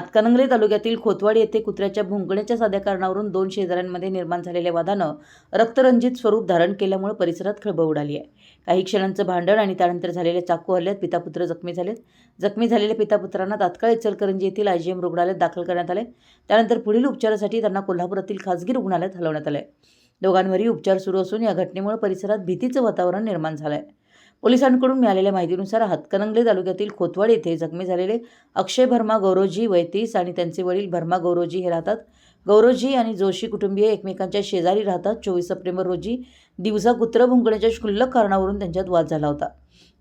हातकणंगले तालुक्यातील खोतवाडी येथे कुत्र्याच्या भुंकण्याच्या साध्या कारणावरून दोन शेजाऱ्यांमध्ये निर्माण झालेल्या वादानं रक्तरंजित स्वरूप धारण केल्यामुळे परिसरात खळबळ उडाली आहे. काही क्षणांचं भांडण आणि त्यानंतर झालेल्या चाकू हल्ल्यात पितापुत्र जखमी झालेत. जखमी झालेल्या पितापुत्रांना तात्काळ इचलकरंजी येथील आयजीएम रुग्णालयात दाखल करण्यात आले त्यानंतर पुढील उपचारासाठी त्यांना कोल्हापुरातील खासगी रुग्णालयात हलवण्यात आलं आहे दोघांवरही उपचार सुरू असून या घटनेमुळे परिसरात भीतीचं वातावरण निर्माण झालं आहे पोलिसांकडून मिळालेल्या माहितीनुसार हातकणंगले तालुक्यातील खोतवाड येथे जखमी झालेले अक्षय भर्मा गौरोजी वैतीस आणि त्यांचे वडील भर्मा गौरोजी हे राहतात. गौरोजी आणि जोशी कुटुंबीय एकमेकांच्या शेजारी राहतात. चोवीस सप्टेंबर रोजी दिवसा कुत्र भुंकण्याच्या क्षुल्लक कारणावरून त्यांच्यात वाद झाला होता.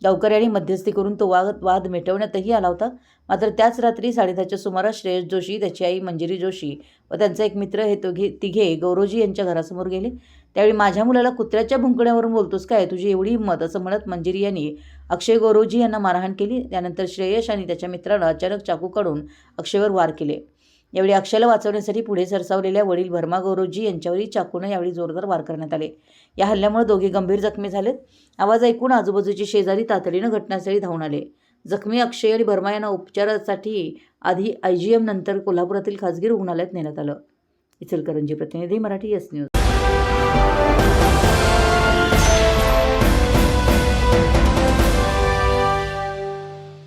गावकऱ्यांनी मध्यस्थी करून तो वाद वाद मिटवण्यातही आला होता. मात्र त्याच रात्री साडेदहाच्या सुमारास श्रेयस जोशी त्याची आई मंजिरी जोशी व त्यांचा एक मित्र हे दोघे तिघे गौरवजी यांच्या घरासमोर गेले. त्यावेळी माझ्या मुलाला कुत्र्याच्या भुंकण्यावरून बोलतोस काय? तुझी एवढी हिंमत असं म्हणत मंजिरी यांनी अक्षय गौरोजी यांना मारहाण केली. त्यानंतर श्रेयश आणि त्याच्या मित्रानं अचानक चाकू काढून अक्षयवर वार केले. यावेळी अक्षयला वाचवण्यासाठी पुढे सरसावलेल्या वडील भरमा गौरोजी यांच्यावरही चाकूनं यावेळी जोरदार वार करण्यात आले. या हल्ल्यामुळे दोघे गंभीर जखमी झालेत. आवाज ऐकून आजूबाजूचे शेजारी तातडीनं घटनास्थळी धावून आले. जखमी अक्षय आणि भरमा यांना उपचारासाठी आधी आय जी एम नंतर कोल्हापुरातील खासगी रुग्णालयात नेण्यात आलं. इचलकरंजी प्रतिनिधी मराठी एस न्यूज.